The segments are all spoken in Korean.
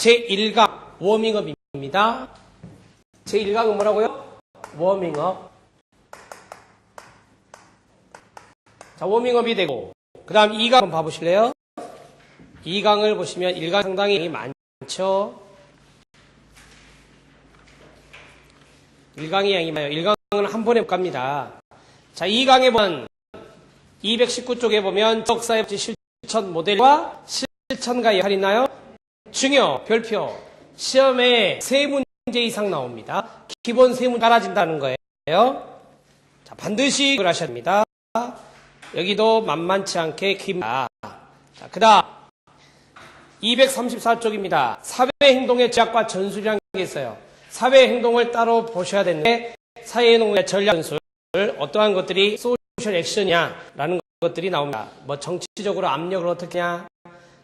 제1강 워밍업입니다. 제1강은 뭐라고요? 워밍업. 자, 워밍업이 되고, 그 다음 2강 한번 봐보실래요? 2강을 보시면 1강 상당히 많죠? 1강이 양이 많아요. 1강은 한 번에 못 갑니다. 자, 2강에 보면 219쪽에 보면 적사의 실천 모델과 실천과 역할이 있나요? 중요, 별표, 시험에 세 문제 이상 나옵니다. 기본 세 문제 따라진다는 거예요. 자, 반드시 그걸 하셔야 됩니다. 여기도 만만치 않게 깁니다. 자, 그 다음 234쪽입니다. 사회행동의 제약과 전술이라는 게 있어요. 사회행동을 따로 보셔야 되는데 사회행동의 전략 전술 어떠한 것들이 소셜 액션이냐라는 것들이 나옵니다. 뭐 정치적으로 압력을 어떻게 하냐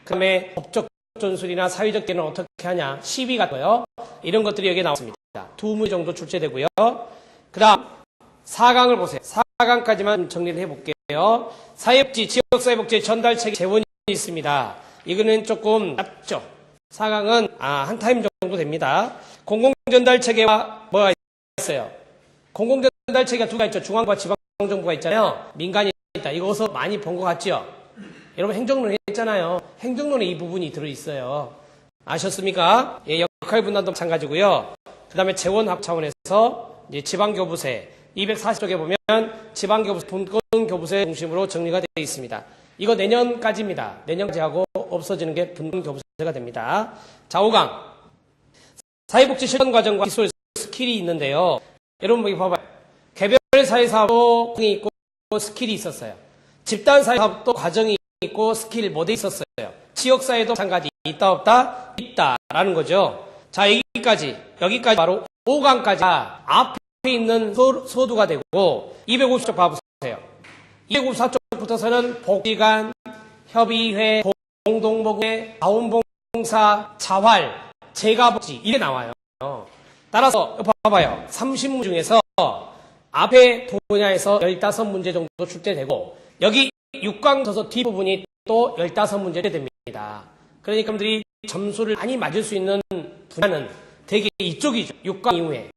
그 다음에 법적 전술이나 사회적 개는 어떻게 하냐 시비 같고요. 이런 것들이 여기에 나왔습니다. 두 문제 정도 출제되고요. 그 다음 4강을 보세요. 4강까지만 정리를 해볼게요. 사회복지, 지역사회복지 전달체계 재원이 있습니다. 이거는 조금 짧죠. 4강은 아, 한 타임 정도 됩니다. 공공전달체계와 뭐가 있어요? 공공전달체계가 두 개가 있죠. 중앙과 지방정부가 있잖아요. 민간이 있다. 이거 어서 많이 본 것 같죠? 여러분 행정론 했잖아요. 행정론에 이 부분이 들어있어요. 아셨습니까? 예, 역할 분담도 마찬가지고요. 그 다음에 재원합 차원에서 지방교부세 240쪽에 보면 지방교부세, 분권교부세 중심으로 정리가 되어 있습니다. 이거 내년까지입니다. 내년까지 하고 없어지는 게 분권교부세가 됩니다. 자, 5강. 사회복지 실천 과정과 기술 스킬이 있는데요. 여러분 여기 봐봐요. 개별 사회사업도 있고 스킬이 있었어요. 집단 사회사업도 과정이 있고 스킬 모델이 있었어요. 지역사회도 마찬가지 있다 없다 있다라는 거죠. 자 여기까지 여기까지 바로 5강까지 앞에 있는 소, 소두가 되고 250쪽 봐보세요. 254쪽부터서는 복지관, 협의회, 공동목회, 자원봉사, 자활, 재가복지 이게 나와요. 따라서 봐봐요. 30문 중에서 앞에 분야에서 15문제 정도 출제되고 여기 6강 서서 뒷부분이 또 15문제 됩니다. 그러니까 여러분들이 점수를 많이 맞을 수 있는 분야는 되게 이쪽이죠. 6강 이후에.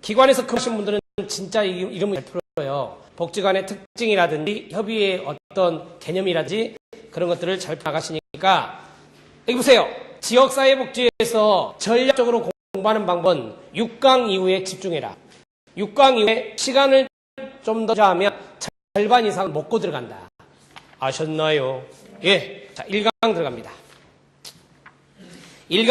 기관에서 근무하신 분들은 진짜 이- 이름을 잘 풀어요. 복지관의 특징이라든지 협의의 어떤 개념이라든지 그런 것들을 잘 나가시니까 여기 보세요. 지역사회복지에서 전략적으로 공부하는 방법은 6강 이후에 집중해라. 6강 이후에 시간을 좀더 하면 절반 이상 먹고 들어간다. 아셨나요? 예. 자, 1강 들어갑니다. 1강